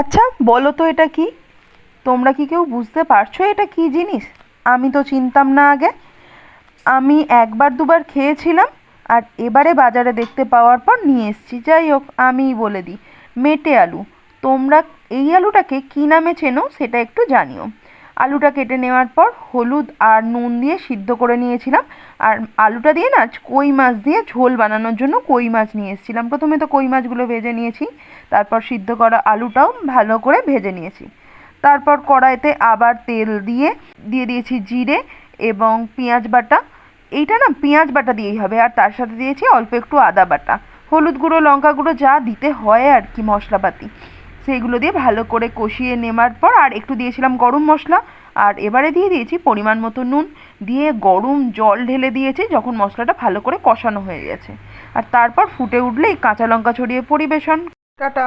আচ্ছা বলো তো এটা কি? তোমরা কি কেউ বুঝতে পারছ এটা কি জিনিস? আমি তো চিনতাম না আগে। আমি একবার দুবার খেয়েছিলাম আর এবারে বাজারে দেখতে পাওয়ার পর নিয়ে এসেছি। যাই হোক, আমিই বলে দিই। মেটে আলু। তোমরা এই আলুটাকে কী নামে চেনো সেটা একটু জানিও। আলুটা কেটে নেওয়ার পর হলুদ আর নুন দিয়ে সিদ্ধ করে নিয়েছিলাম। আর আলুটা দিয়ে না কই মাছ দিয়ে ঝোল বানানোর জন্য কই মাছ নিয়ে এসেছিলাম। প্রথমে তো কই মাছগুলো ভেজে নিয়েছি, তারপর সিদ্ধ করা আলুটাও ভালো করে ভেজে নিয়েছি। তারপর কড়াইতে আবার তেল দিয়ে দিয়ে দিয়েছি জিরে এবং পেঁয়াজ বাটা। এইটা না পেঁয়াজ বাটা দিয়েই হবে, আর তার সাথে দিয়েছি অল্প একটু আদা বাটা। হলুদ গুঁড়ো, লঙ্কা গুঁড়ো যা দিতে হয় আর কি মশলাপাতি। সেইগুলো দিয়ে ভালো করে কষিয়ে নেওয়ার পর আর একটু দিয়েছিলাম গরম মশলা। আর এবারে দিয়ে দিয়েছি পরিমাণ মতো নুন। দিয়ে গরম জল ঢেলে দিয়েছি যখন মশলাটা ভালো করে কষানো হয়ে গেছে। আর তারপর ফুটে উঠলেই কাঁচা লঙ্কা ছড়িয়ে পরিবেশন। টাটা।